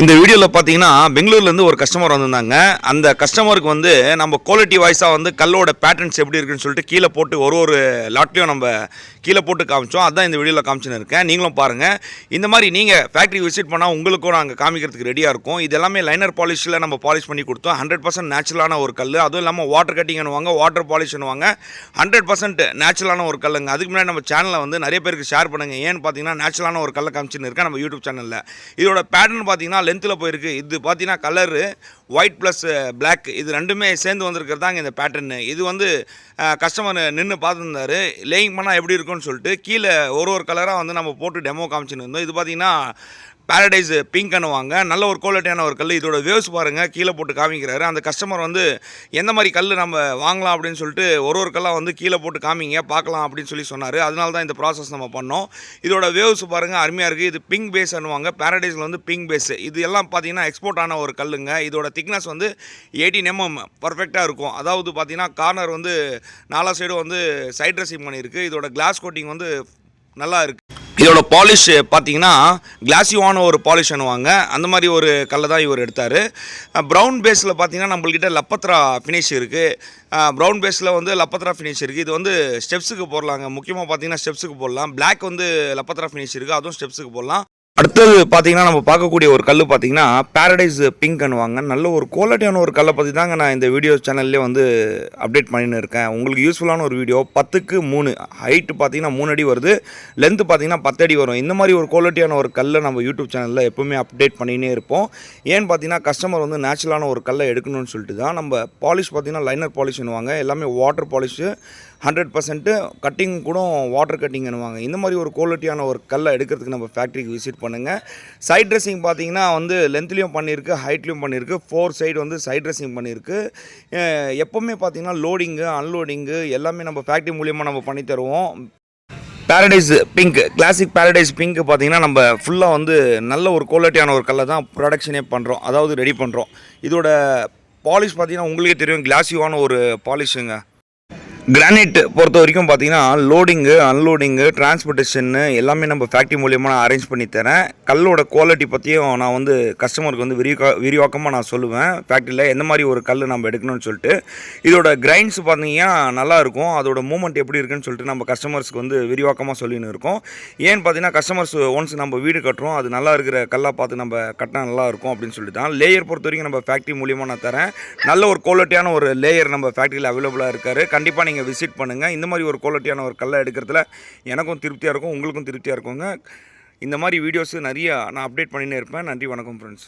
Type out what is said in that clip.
இந்த வீடியோவில் பார்த்தீங்கன்னா பெங்களூர்லேருந்து ஒரு கஸ்டமர் வந்திருந்தாங்க. அந்த கஸ்டமருக்கு வந்து நம்ம குவாலிட்டி வாய்ஸாக வந்து கல்லோட பேட்டர்ன்ஸ் எப்படி இருக்குன்னு சொல்லிட்டு கீழே போட்டு ஒரு ஒரு லாட்லையும் நம்ம கீழே போட்டு காமிச்சோம். அதான் இந்த வீடியோவில் காமிச்சுன்னு இருக்கேன். நீங்களும் பாருங்கள் இந்த மாதிரி நீங்கள் ஃபேக்ட்ரி விசிட் பண்ணால் உங்களுக்கும் நாங்கள் காமிக்கிறதுக்கு ரெடியாக இருக்கும். இது எல்லாமே லைனர் பாலிஷில் நம்ம பாலிஷ் பண்ணி கொடுத்தோம். ஹண்ட்ரட் பர்சன்ட் நேச்சுரலான ஒரு கல் அதுவும் இல்லாமல் வாட்டர் கட்டிங்னுவாங்க வாட்டர் பாலிஷ்னுவாங்க ஹண்ட்ரட் பர்சன்ட் நேச்சுரலான ஒரு கல்லுங்க. அதுக்கு முன்னாடி நம்ம சேனலில் வந்து நிறைய பேருக்கு ஷேர் பண்ணுங்கள் ஏன்னு பார்த்தீங்கன்னா நேச்சுரலான ஒரு கல்லை காமிச்சுன்னு இருக்கேன் நம்ம யூடியூப் சேனலில் இதோட பேட்டர்ன் பார்த்தீங்கன்னா லென்த்தில் போயிருக்கு. இது பார்த்தீங்கன்னா கலரு ஒயிட் ப்ளஸ் பிளாக் இது ரெண்டுமே சேர்ந்து வந்திருக்கிறது தாங்க இந்த பேட்டர்னு இது வந்து கஸ்டமர் நின்று பார்த்துருந்தாரு. லேயிங் பண்ணால் எப்படி இருக்கும்னு சொல்லிட்டு கீழே ஒரு ஒரு கலராக வந்து நம்ம போட்டு டெமோ காமிச்சுன்னு இருந்தோம். இது பார்த்தீங்கன்னா பேரடைஸ் பிங்க் வாங்க நல்ல ஒரு குவாலிட்டியான ஒரு கல் இதோட வேவ்ஸ் பாருங்கள் கீழே போட்டு காமிக்கிறாரு. அந்த கஸ்டமர் வந்து எந்த மாதிரி கல் நம்ம வாங்கலாம்? அப்படின்னு சொல்லிட்டு ஒரு ஒரு கல்லாக வந்து கீழே போட்டு காமிங்க. பார்க்கலாம் அப்படின்னு சொல்லி சொன்னார். அதனால தான் இந்த ப்ராசஸ் நம்ம பண்ணோம். இதோட வேவ்ஸ் பாருங்கள் அருமையாக இருக்குது இது பிங்க் பேஸ் அனுவாங்க பேரடைஸில் வந்து பிங்க் பேஸ் இது எல்லாம் பார்த்தீங்கன்னா எக்ஸ்போர்ட் ஆன ஒரு கல்லுங்க. இதோட திக்னஸ் வந்து எயிட்டீன் எம்எம் பர்ஃபெக்டாக இருக்கும். அதாவது பார்த்தீங்கன்னா கார்னர் வந்து நாலா சைடும் வந்து சைட் ட்ரெஸ்ஸிங் பண்ணியிருக்கு. இதோட கிளாஸ் கோட்டிங் வந்து நல்லா இருக்குது இதோட பாலிஷ் பார்த்தீங்கன்னா கிளாசிவான ஒரு பாலிஷ் அனுவாங்க. அந்த மாதிரி ஒரு கல்லை தான் இவர் எடுத்தார். ப்ரௌன் பேஸில் பார்த்தீங்கன்னா நம்மள்கிட்ட லப்பத்ரா ஃபினிஷ் இருக்குது ப்ரௌன் பேஸில் வந்து லப்பத்ரா ஃபினிஷ் இருக்குது இது வந்து ஸ்டெப்ஸுக்கு போடலாங்க. முக்கியமாக பார்த்தீங்கன்னா ஸ்டெப்ஸுக்கு போடலாம். பிளாக் வந்து லப்பத்ரா ஃபினிஷ் இருக்குது அதுவும் ஸ்டெப்ஸுக்கு போடலாம். அடுத்தது பார்த்தீங்கன்னா நம்ம பார்க்கக்கூடிய ஒரு கல் பார்த்தீங்கன்னா பேரடைஸ் பிங்க் அனுவாங்க. நல்ல ஒரு குவாலிட்டியான ஒரு கல்லை பற்றி தாங்க நான் இந்த வீடியோ சேனல்லே வந்து அப்டேட் பண்ணின்னு இருக்கேன். உங்களுக்கு யூஸ்ஃபுல்லான ஒரு வீடியோ பத்துக்கு மூணு. ஹைட்டு பார்த்தீங்கன்னா மூணு அடி வருது. லென்த்து பார்த்தீங்கன்னா பத்து அடி வரும். இந்த மாதிரி ஒரு குவாலிட்டியான ஒரு கல்லை நம்ம யூடியூப் சேனலில் எப்போவுமே அப்டேட் பண்ணினே இருப்போம். ஏன்னு பார்த்தீங்கன்னா கஸ்டமர் வந்து நேச்சுரலான ஒரு கல்லை எடுக்கணும்னு சொல்லிட்டு தான் நம்ம பாலிஷ் பார்த்தீங்கன்னா லைனர் பாலிஷ்னுவாங்க எல்லாமே water polish hundred percent cutting கூட வாட்டர் கட்டிங்னுவாங்க இந்த மாதிரி ஒரு குவாலிட்டியான ஒரு கல்லை எடுக்கிறதுக்கு நம்ம ஃபேக்ட்ரிக்கு விசிட் பண்ணுங்கள் சைட் ட்ரெஸ்ஸிங் பார்த்தீங்கன்னா வந்து லென்த்லேயும் பண்ணியிருக்கு ஹைட்லேயும் பண்ணியிருக்கு. ஃபோர் சைடு வந்து சைட் ட்ரெஸ்ஸிங் பண்ணியிருக்கு. எப்போவுமே பார்த்தீங்கன்னா லோடிங்கு அன்லோடிங்கு எல்லாமே நம்ம ஃபேக்ட்ரி மூலியமாக நம்ம பண்ணி தருவோம். Paradise pink classic paradise pink பார்த்தீங்கன்னா நம்ம ஃபுல்லாக வந்து நல்ல ஒரு குவாலிட்டியான ஒரு கல்லை தான் ப்ரொடக்ஷனே பண்ணுறோம் அதாவது ரெடி பண்ணுறோம் இதோட பாலிஷ் பார்த்தீங்கன்னா உங்களுக்கே தெரியும் கிளாசிவான ஒரு பாலிஷுங்க கிரானைட் பொறுத்த வரைக்கும் பார்த்தீங்கன்னா லோடிங்கு அன்லோடிங்கு டிரான்ஸ்போர்ட்டேஷன்னு எல்லாமே நம்ம ஃபேக்ட்ரி மூலியமாக நான் அரேஞ்ச் பண்ணி தரேன். கல்லோட குவாலிட்டி பற்றியும் நான் வந்து கஸ்டமருக்கு வந்து விரிவா விரிவாக்கமாக நான் சொல்லுவேன். ஃபேக்ட்ரியில் எந்த மாதிரி ஒரு கல் நம்ம எடுக்கணும்னு சொல்லிட்டு. இதோட கிரைண்ட்ஸ் பார்த்தீங்கன்னா நல்லாயிருக்கும் அதோட மூமெண்ட் எப்படி இருக்குன்னு சொல்லிட்டு நம்ம கஸ்டமர்ஸ்க்கு வந்து விரிவாக்கமாக சொல்லின்னு இருக்கோம். ஏன்னு பார்த்தீங்கன்னா கஸ்டமர்ஸ் ஒன்ஸ் நம்ம வீடு கட்டுறோம் அது நல்லா இருக்கிற கல்லாக பார்த்து நம்ம கட்டினா நல்லா இருக்கும் அப்படின்னு சொல்லிட்டு தான். லேயர் பொறுத்த வரைக்கும் நம்ம ஃபேக்ட்ரி மூலியமாக நான் தரேன். நல்ல ஒரு குவாலிட்டியான ஒரு லேயர் நம்ம ஃபேக்ட்ரியில் அவைலபிளாக இருக்காரு. கண்டிப்பாக நீங்கள் நீங்கள் விசிட் பண்ணுங்கள் இந்த மாதிரி ஒரு குவாலிட்டியான ஒரு கல்லை எடுக்கிறதுல எனக்கும் திருப்தியாக இருக்கும் உங்களுக்கும் திருப்தியாக இருக்குங்க. இந்த மாதிரி வீடியோஸு நிறைய நான் அப்டேட் பண்ணினே இருப்பேன். நன்றி வணக்கம் ஃப்ரெண்ட்ஸ்